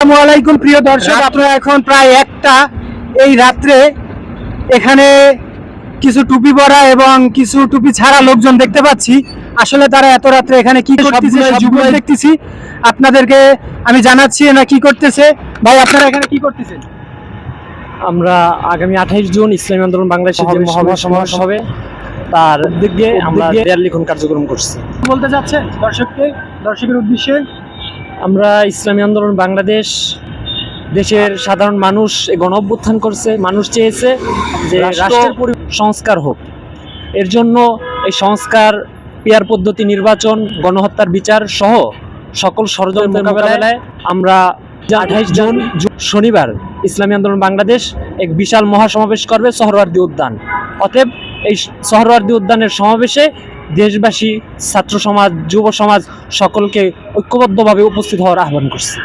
আসসালামু আলাইকুম প্রিয় দর্শক। আপনারা এখন প্রায় একটা। এই রাত্রে এখানে কিছু টুপি পরা এবং কিছু টুপি ছাড়া লোকজন দেখতে পাচ্ছি। আসলে তারা এত রাত্রে এখানে কি করতেছে সবগুলো দেখতেছি। আপনাদেরকে আমি জানাচ্ছি না কি করতেছে। ভাই আপনারা এখানে কি করতেছেন? আমরা আগামী আঠাইশ জুন ইসলামী আন্দোলন বাংলাদেশের যে মহাসমাবেশ সমাবেশ হবে তার দিয়ে আমরা লিখন কার্যক্রম করছি। বলতে যাচ্ছেন দর্শককে দর্শকের উদ্দেশ্যে আমরা ইসলামী আন্দোলন বাংলাদেশ দেশের সাধারণ মানুষ এই গণ অভ্যুত্থান করছে মানুষ চেয়েছে যে রাষ্ট্রের সংস্কার হোক। এর জন্য এই সংস্কার পিয়ার পদ্ধতি নির্বাচন গণহত্যার বিচার সহ সকল ষড়যন্ত্র মোকাবেলায় আমরা আঠাইশ জুন শনিবার ইসলামী আন্দোলন বাংলাদেশ এক বিশাল মহাসমাবেশ করবে সহরওয়ার্দী উদ্যান। অতএব এই সহরওয়ার্দী উদ্যানের সমাবেশে দেশবাসী ছাত্র সমাজ যুব সমাজ সকলকে ঐক্যবদ্ধভাবে উপস্থিত হওয়ার আহ্বান করছি।